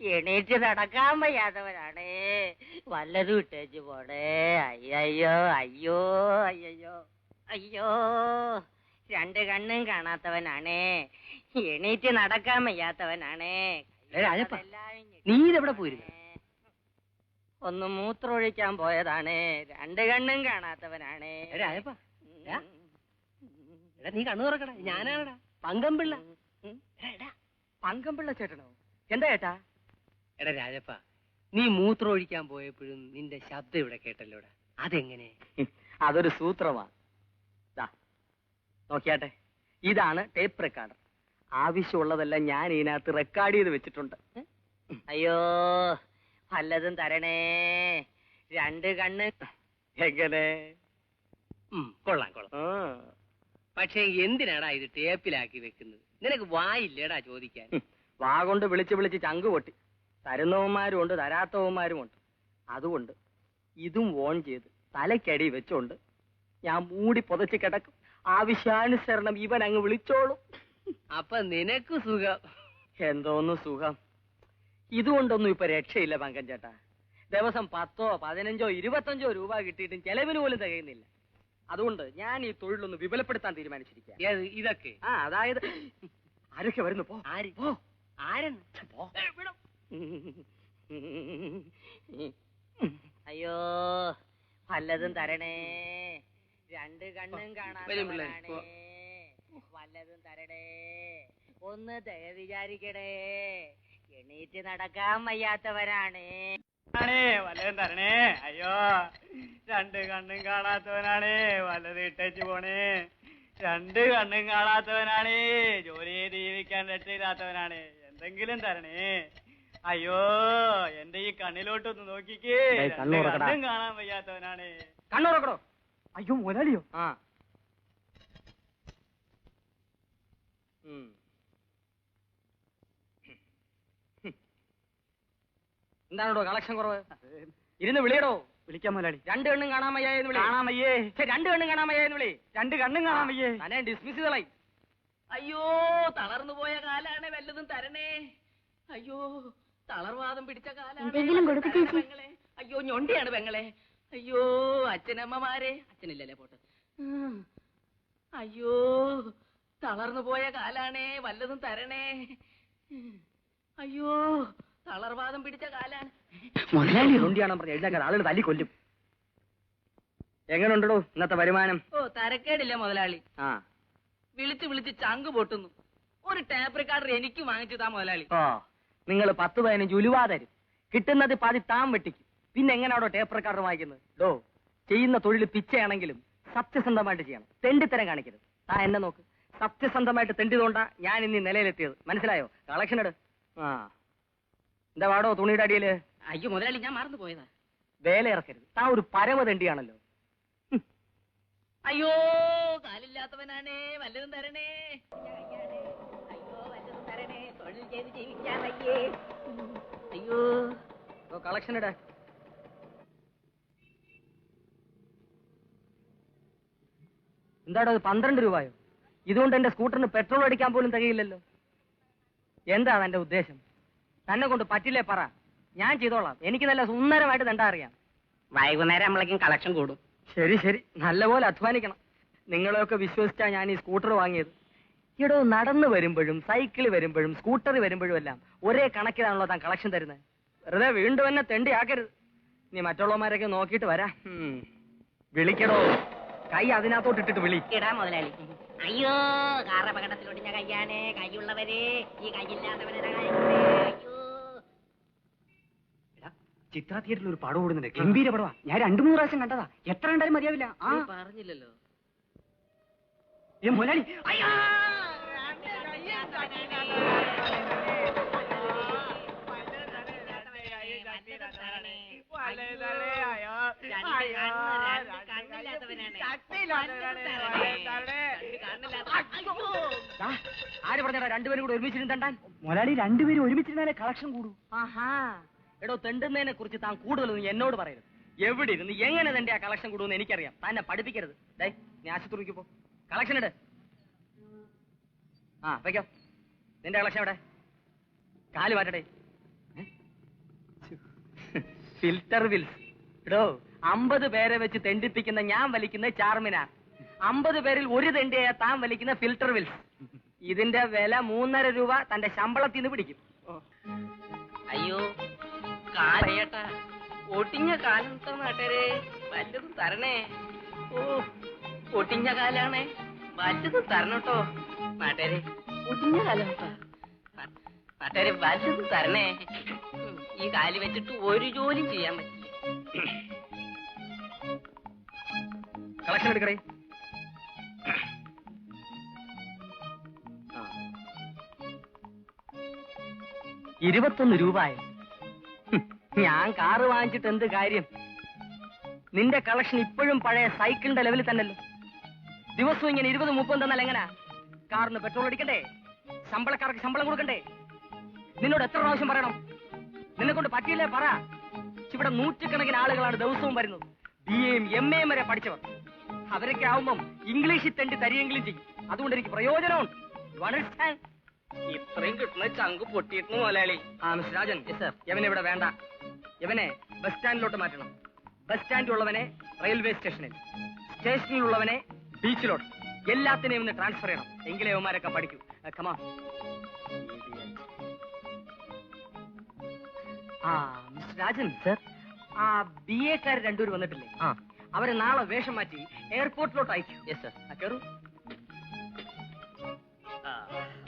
എണീറ്റ് നടക്കാൻ വയ്യാത്തവരാണേ. വല്ലതും ഇട്ടേച്ച് പോണേ അയ്യോ അയ്യോ അയ്യോ അയ്യോ. രണ്ട് കണ്ണും കാണാത്തവനാണേ. എണീറ്റ് നടക്കാൻ വയ്യാത്തവനാണേ. നീ ഇതെവിടെ പോയിരുന്നു? ഒന്ന് മൂത്രമൊഴിക്കാൻ പോയതാണേ. രണ്ട് കണ്ണും കാണാത്തവനാണേ. നീ കണ്ണു തുറക്കടാ. ഞാനാണടാ. പങ്കമ്പിള്ള. പങ്കമ്പിള്ള ചേട്ടനോ? എന്താ ചേട്ടാ എടാ രാജപ്പ നീ മൂത്രം ഒഴിക്കാൻ പോയപ്പോഴും നിന്റെ ശബ്ദം ഇവിടെ കേട്ടല്ലോടാ. അതെങ്ങനെ? അതൊരു സൂത്രമാ. ദാ, നോക്കിയാട്ടെ ഇതാണ് ടേപ്പ് റെക്കോർഡർ ആവശ്യമുള്ളതെല്ലാം ഞാൻ ഇതിനകത്ത് റെക്കോർഡ് ചെയ്ത് വെച്ചിട്ടുണ്ട്. അയ്യോ വല്ലതും തരണേ. രണ്ട് കണ്ണ്. എങ്ങനെ? കൊള്ളാം കൊള്ളാം. പക്ഷെ എന്തിനാടാ ഇത് ടേപ്പിലാക്കി വെക്കുന്നത്? നിനക്ക് വായില്ലേടാ ചോദിക്കാൻ? വാ കൊണ്ട് വിളിച്ച് വിളിച്ച് ചങ്ക് പൊട്ടി. തരുന്നവന്മാരും ഉണ്ട് തരാത്തവന്മാരും ഉണ്ട് അതുകൊണ്ട് ഇതും ഓൺ ചെയ്ത് തലയ്ക്കടി വെച്ചോണ്ട് ഞാൻ മൂടി പുതച്ച് കിടക്കും. ആവശ്യാനുസരണം ഇവൻ അങ്ങ് വിളിച്ചോളും. അപ്പൊ നിനക്ക് സുഖം. എന്തോന്ന് സുഖം? ഇതുകൊണ്ടൊന്നും ഇപ്പൊ രക്ഷയില്ല പങ്കൻ ചേട്ടാ. ദിവസം പത്തോ പതിനഞ്ചോ ഇരുപത്തഞ്ചോ രൂപ കിട്ടിയിട്ടും ചെലവിന് പോലും തികയുന്നില്ല. അതുകൊണ്ട് ഞാൻ ഈ തൊഴിലൊന്ന് വിപുലപ്പെടുത്താൻ തീരുമാനിച്ചിരിക്കുക ഇതൊക്കെ? ആ അതായത് ആരൊക്കെ വരുന്നു? പോ. ആര്? പോ. ആരെന്ന്? പോ. അയ്യോ വല്ലതും തരണേ. രണ്ട് കണ്ണും കാണാൻ വല്ലതും തരണേ. ഒന്ന് ദയ വിചാരിക്കണേ. എണീറ്റ് നടക്കാൻ വയ്യാത്തവരാണ്. വല്ലതും തരണേ. അയ്യോ രണ്ട് കണ്ണും കാണാത്തവനാണ്. വല്ലത് ഇട്ടേച്ച് പോണേ. രണ്ട് കണ്ണും കാണാത്തവനാണ്. ജോലി ചെയ്ത് ജീവിക്കാൻ രക്ഷയില്ലാത്തവനാണ്. എന്തെങ്കിലും തരണേ. അയ്യോ എന്റെ ഈ കണ്ണിലോട്ടൊന്ന് നോക്കിക്കേ. ദേ, രണ്ട് തുറക്കടാ. കണ്ണും കാണാൻ വയ്യാത്തവനാണ്. കണ്ണുറക്കടോ അയ്യോ മുതലാളിയോ. ആ. ഉം. എന്താണോ കളക്ഷൻ കുറവ്? ഇരുന്ന് വിളിയടോ. വിളിക്കാൻ മുതലാളി. രണ്ട് കണ്ണും കാണാൻ വയ്യായെന്ന് വിളി. കാണാൻ വയ്യേ. ഛെ, രണ്ട് കണ്ണും കാണാൻ വയ്യായെന്ന് വിളി. രണ്ട് കണ്ണും കാണാൻ വയ്യേ. തന്നെ ഡിസ്മിസ് ചെയ്തളായി അയ്യോ തളർന്നു പോയ കാലാണ് വല്ലതും തരണേ. അയ്യോ തളർവാദം പിടിച്ച കാലം എന്തെങ്കിലും കൊടുക്ക് ചേച്ചി. പെങ്ങളെ. അയ്യോ ഞൊണ്ടിയാണ് പെങ്ങളെ. അയ്യോ അച്ഛനമ്മമാരെ. അച്ഛനില്ലല്ലേ പോട്ടെ. ഉം. അയ്യോ തളർന്നു പോയ കാലാണേ വല്ലതും തരണേ. ഉം. അയ്യോ തളർവാദം പിടിച്ച കാലാണ്. മുതലാളി തൊണ്ടിയാണെന്ന് പറഞ്ഞ് എഴുതാക്കാൻ ആളുകൾ തല്ലി കൊല്ലും. എങ്ങനെയുണ്ടോ ഇന്നത്തെ വരുമാനം? ഓ തരക്കേടില്ല മുതലാളി. ആ. വിളിച്ച് വിളിച്ച് ചങ്ക് പൊട്ടുന്നു. ഒരു ടാപ്പ് റെക്കാർഡർ എനിക്ക് വാങ്ങിച്ചു താ മുതലാളി. ഓ നിങ്ങൾ പത്ത് പതിനഞ്ച് ഉലുവാ തരും. കിട്ടുന്നത് പാതി താൻ വെട്ടിക്കും. പിന്നെ എങ്ങനെയാണോ ടേപ്പ് റെക്കോർഡർ വാങ്ങിക്കുന്നത്? ഡോ ചെയ്യുന്ന തൊഴിൽ പിച്ചയാണെങ്കിലും സത്യസന്ധമായിട്ട് ചെയ്യണം. തെണ്ടിത്തരം കാണിക്കരുത്. താ എന്നെ നോക്ക്. സത്യസന്ധമായിട്ട് തെണ്ടിയതുകൊണ്ടാ ഞാൻ ഇന്ന് ഈ നിലയിലെത്തിയത്. മനസ്സിലായോ? കളക്ഷൻ എടു ആ. എന്താ വാടോ തുണിയുടെ അടിയിൽ അയ്യോ മുതലാളി ഞാൻ മറന്നു പോയതാ. വേല ഇറക്കരുത്. താ ഒരു പരമ തെണ്ടിയാണല്ലോ. അയ്യോ കാലില്ലാത്തവനാണേ വല്ലതും തരണേ. ചെയ്ത് ജീവിക്കാൻ വയ്യേ അയ്യോ കളക്ഷൻ ഇടാ എന്താടോ അത് പന്ത്രണ്ട് രൂപയോ? ഇതുകൊണ്ട് എന്റെ സ്കൂട്ടറിന് പെട്രോൾ അടിക്കാൻ പോലും തികയില്ലല്ലോ. എന്താണ് എന്റെ ഉദ്ദേശം? തന്നെ കൊണ്ട് പറ്റില്ലേ പറ. ഞാൻ ചെയ്തോളാം. എനിക്ക് നല്ല സുന്ദരമായിട്ട് തണ്ടാ അറിയാം. വൈകുന്നേരം നമ്മളേക്കും കളക്ഷൻ കൂടും. ശരി ശരി. നല്ലപോലെ അധ്വാനിക്കണം. നിങ്ങളെയൊക്കെ വിശ്വസിച്ചാ ഞാൻ ഈ സ്കൂട്ടർ വാങ്ങിയത്. ഇടോ നടന്നു വരുമ്പോഴും സൈക്കിൾ വരുമ്പോഴും സ്കൂട്ടർ വരുമ്പോഴും എല്ലാം ഒരേ കണക്കിലാണല്ലോ താൻ കളക്ഷൻ തരുന്നത്. വെറുതെ വീണ്ടും എന്നെ തെണ്ടിയാക്കരുത് നീ മറ്റുള്ളവന്മാരൊക്കെ നോക്കിട്ട് വരാം. വിളിക്കടോ. കൈ അതിനകത്തോട്ട് ഇട്ടിട്ട് വിളി. ഇടാ മുതലാളി അയ്യോ കാറപകടത്തിലൊടിഞ്ഞ കയ്യാണ് കൈയുള്ളവര് ഈ കൈയില്ലാത്തവരുടെ അയ്യോ. ചിത്ര തിയേറ്ററിൽ ഒരു പടം ഓടുന്നുണ്ട്. ഗംഭീര പടവാ. ഞാൻ രണ്ടു മൂന്ന് പ്രാവശ്യം കണ്ടതാ. എത്ര കണ്ടാലും മതിയാവില്ല. ആ. പറഞ്ഞില്ലല്ലോ. ഏ മുതലാളി. അയ്യോ! ആര് പറഞ്ഞടാ രണ്ടുപേരും കൂടെ ഒരുമിച്ചിരുന്ന് തണ്ടാൻ? മുതലാളി രണ്ടുപേരും ഒരുമിച്ചിരുന്നാലേ കളക്ഷൻ കൂടും. ആഹാ. എടോ തെണ്ടുന്നതിനെ കുറിച്ച് താൻ കൂടുതലൊന്നും എന്നോട് പറയരുത്. എവിടെ ഇരുന്ന് എങ്ങനെ തന്റെ ആ കളക്ഷൻ കൂടുമെന്ന് എനിക്കറിയാം. തന്നെ പഠിപ്പിക്കരുത്. ഡേ നീ ആശുപത്രിക്ക് പോ. കളക്ഷൻ ഇട്. ആ വെക്കോ. നിന്റെ കളക്ഷൻ എവിടെ? കാൽ മാറ്റടേ? ഫിൽറ്റർ വിൽസ് ഇടോ അമ്പത് പേരെ വെച്ച് തെണ്ടിപ്പിക്കുന്ന ഞാൻ വലിക്കുന്ന ചാർമിനാർ അമ്പത് പേരിൽ ഒരു തെണ്ടിയായ താൻ വലിക്കുന്ന ഫിൽറ്റർ വിൽസ് ഇതിന്റെ വില മൂന്നര രൂപ തന്റെ ശമ്പളത്തിൽ നിന്ന് പിടിക്കും അയ്യോ കാലയേട്ടാ ഒട്ടിഞ്ഞ കാലം നാട്ടരെ വല്ലതും തരണേ. ഓ ഒട്ടിഞ്ഞ കാലാണേ. വല്ലതും തരണട്ടോ നാട്ടരെ ഒട്ടിഞ്ഞ കാലം. നാട്ടരെ വല്ലതും തരണേ. ഈ കാലി വെച്ചിട്ട് ഒരു ജോലി ചെയ്യാൻ പറ്റില്ല. കളക്ഷൻ എടുക്കടേ. ഇരുപത്തൊന്ന് രൂപയോ? ഞാൻ കാറ് വാങ്ങിച്ചിട്ട് എന്ത് കാര്യം? നിന്റെ കളക്ഷൻ ഇപ്പോഴും പഴയ സൈക്കിളിന്റെ ലെവലിൽ തന്നെയല്ലോ? ദിവസവും ഇങ്ങനെ ഇരുപത് മുപ്പതും തന്നാൽ എങ്ങനാ? കാറിന് പെട്രോൾ അടിക്കണ്ടേ? ശമ്പളക്കാർക്ക് ശമ്പളം കൊടുക്കണ്ടേ? നിന്നോട് എത്ര പ്രാവശ്യം പറയണം? നിന്നെ കൊണ്ട് പറ്റിയില്ലേ പറ. ഇവിടെ നൂറ്റുകണക്കിന് ആളുകളാണ് ദിവസവും വരുന്നത്. ബി എയും എം എയും വരെ പഠിച്ചവർ. അവരൊക്കെ ആവുമ്പം ഇംഗ്ലീഷിൽ തെണ്ടി തരിയെങ്കിലും ചെയ്യും. അതുകൊണ്ട് എനിക്ക് പ്രയോജനമുണ്ട്? ഇത്രയും കിട്ടുന്ന ചങ്ക് പൊട്ടിയിരുന്നു മുതലാളി. ആ മിസ്റ്റർ രാജൻ യവനെ ഇവിടെ വേണ്ട. യവനെ ബസ് സ്റ്റാൻഡിലോട്ട് മാറ്റണം. ബസ് സ്റ്റാൻഡിലുള്ളവനെ റെയിൽവേ സ്റ്റേഷനിൽ. സ്റ്റേഷനിലുള്ളവനെ ബീച്ചിലോട്ട്. എല്ലാത്തിനെയും ഒന്ന് ട്രാൻസ്ഫർ ചെയ്യണം. എങ്കിലേ അവന്മാരൊക്കെ പഠിക്കൂ. കമാ ആ മിസ്റ്റർ രാജൻ. സർ ആ ബി എക്കാർ രണ്ടുപേർ വന്നിട്ടില്ലേ? അവരെ നാളെ വേഷം മാറ്റി എയർപോർട്ടിലോട്ട് അയക്കും. Yes sir കയറൂ